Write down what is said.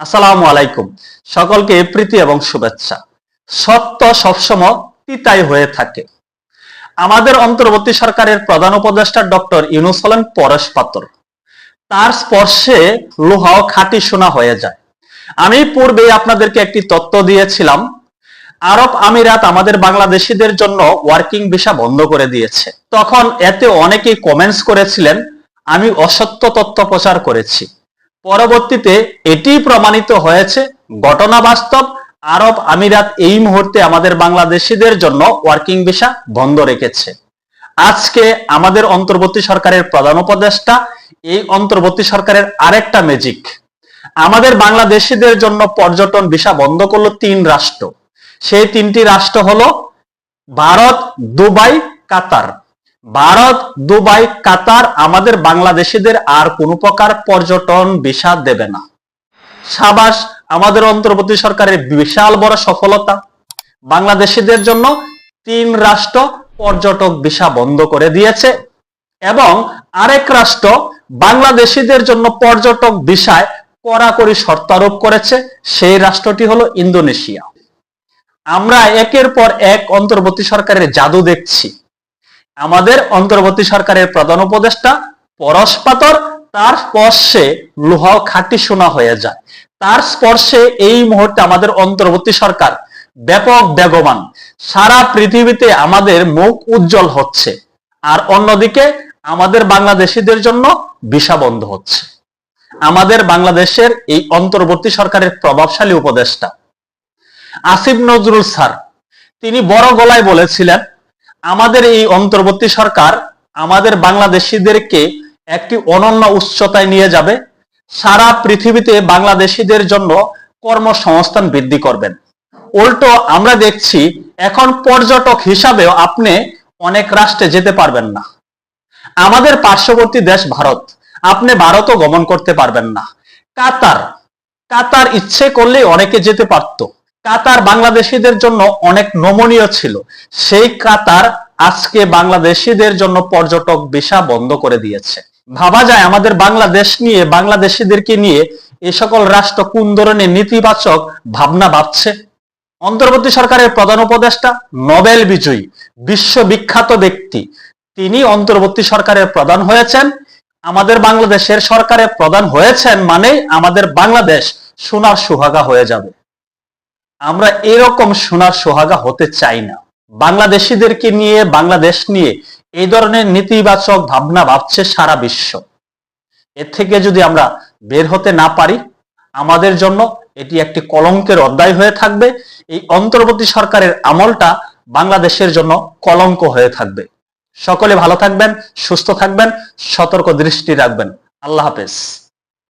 আসসালামু আলাইকুম। সকলকে প্রীতি এবং শুভেচ্ছা। সত্য সবসময় তিতাই হয়ে থাকে। আমাদের অন্তর্বর্তী সরকারের প্রধান উপদেষ্টা ডক্টর ইউনুস হলেন পরশ পাতর তার স্পর্শে লোহাও খাঁটি সোনা হয়ে যায়। আমি পূর্বে আপনাদেরকে একটি তত্ত্ব দিয়েছিলাম। আরব আমিরাত আমাদের বাংলাদেশিদের জন্য ওয়ার্কিং ভিসা বন্ধ করে দিয়েছে। তখন এতে অনেকেই কমেন্টস করেছিলেন, আমি অসত্য তথ্য প্রচার করেছি। পরবর্তীতে এটি প্রমাণিত হয়েছে ঘটনা বাস্তব আরব আমিরাত এই মুহূর্তে আমাদের বাংলাদেশিদের জন্য ওয়ার্কিং ভিসা বন্ধ রেখেছে। আজকে আমাদের অন্তর্বর্তী সরকারের প্রধান উপদেষ্টা, এই অন্তর্বর্তী সরকারের আরেকটা ম্যাজিক আমাদের বাংলাদেশিদের জন্য পর্যটন ভিসা বন্ধ করল তিন রাষ্ট্র। সেই তিনটি রাষ্ট্র হলো Bharat, Dubai, Qatar. Bharat, Dubai, Qatar আমাদের বাংলাদেশিদের আর কোনো প্রকার পর্যটন ভিসা দেবে না। সাবাস, আমাদের অন্তর্বর্তী সরকারের বিশাল বড় সফলতা। বাংলাদেশিদের জন্য তিন রাষ্ট্র পর্যটক ভিসা বন্ধ করে দিয়েছে এবং আরেক রাষ্ট্র বাংলাদেশিদের জন্য পর্যটক ভিসায় কড়াকড়ি শর্ত আরোপ করেছে, সেই রাষ্ট্রটি হলো ইন্দোনেশিয়া। আমরা একের পর এক অন্তর্বর্তী সরকারের জাদু দেখছি। আমাদের অন্তর্বর্তী সরকারের প্রধান উপদেষ্টা পরশপাতর তার স্পর্শে লোহাও খাঁটি সোনা হয়ে যায়। তার স্পর্শে এই মুহূর্তে আমাদের অন্তর্বর্তী সরকার ব্যাপক বেগবান। সারা পৃথিবীতে আমাদের মুখ উজ্জ্বল হচ্ছে। আর অন্যদিকে আমাদের বাংলাদেশিদের জন্য ভিসা বন্ধ হচ্ছে। আমাদের বাংলাদেশের এই অন্তর্বর্তী সরকারের প্রভাবশালী উপদেষ্টা আসিফ নজরুল স্যার, তিনি বড় গলায় বলেছিলেন আমাদের এই অন্তর্বর্তী সরকার আমাদের বাংলাদেশিদেরকে একটি অনন্য উচ্চতায় নিয়ে যাবে। সারা পৃথিবীতে বাংলাদেশিদের জন্য কর্মসংস্থান বৃদ্ধি করবেন। উল্টো আমরা দেখছি, এখন পর্যটক হিসাবেও আপনি অনেক রাষ্ট্রে যেতে পারবেন না। আমাদের পার্শ্ববর্তী দেশ ভারত, আপনি ভারতও গমন করতে পারবেন না। কাতার কাতার ইচ্ছে করলে অনেকে যেতে পারত। কাতার বাংলাদেশিদের জন্য অনেক নমনীয় ছিল। সেই কাতার আজকে বাংলাদেশিদের জন্য পর্যটক ভিসা বন্ধ করে দিয়েছে। ভাবা যায় আমাদের বাংলাদেশ নিয়ে, বাংলাদেশিদেরকে নিয়ে এ সকল রাষ্ট্র কোন ধরনের নেতিবাচক ভাবনা ভাবছে? অন্তর্বর্তী সরকারের প্রধান উপদেষ্টা নোবেল বিজয়ী, বিশ্ববিখ্যাত ব্যক্তি, তিনি অন্তর্বর্তী সরকারের প্রধান হয়েছেন। আমাদের বাংলাদেশের সরকারের প্রধান হয়েছেন মানে আমাদের বাংলাদেশ সোনার সুহাগা হয়ে যাবে। আমরা এরকম সোনার সোহাগা হতে চাই না। বাংলাদেশিদেরকে নিয়ে, বাংলাদেশ নিয়ে এই ধরনের নেতিবাচক ভাবনা ভাবছে সারা বিশ্ব। এর থেকে যদি আমরা বের হতে না পারি, আমাদের জন্য এটি একটি কলঙ্কের অধ্যায় হয়ে থাকবে। এই অন্তর্বর্তী সরকারের আমলটা বাংলাদেশের জন্য কলঙ্ক হয়ে থাকবে। সকলে ভালো থাকবেন, সুস্থ থাকবেন, সতর্ক দৃষ্টি রাখবেন। আল্লাহ হাফেজ।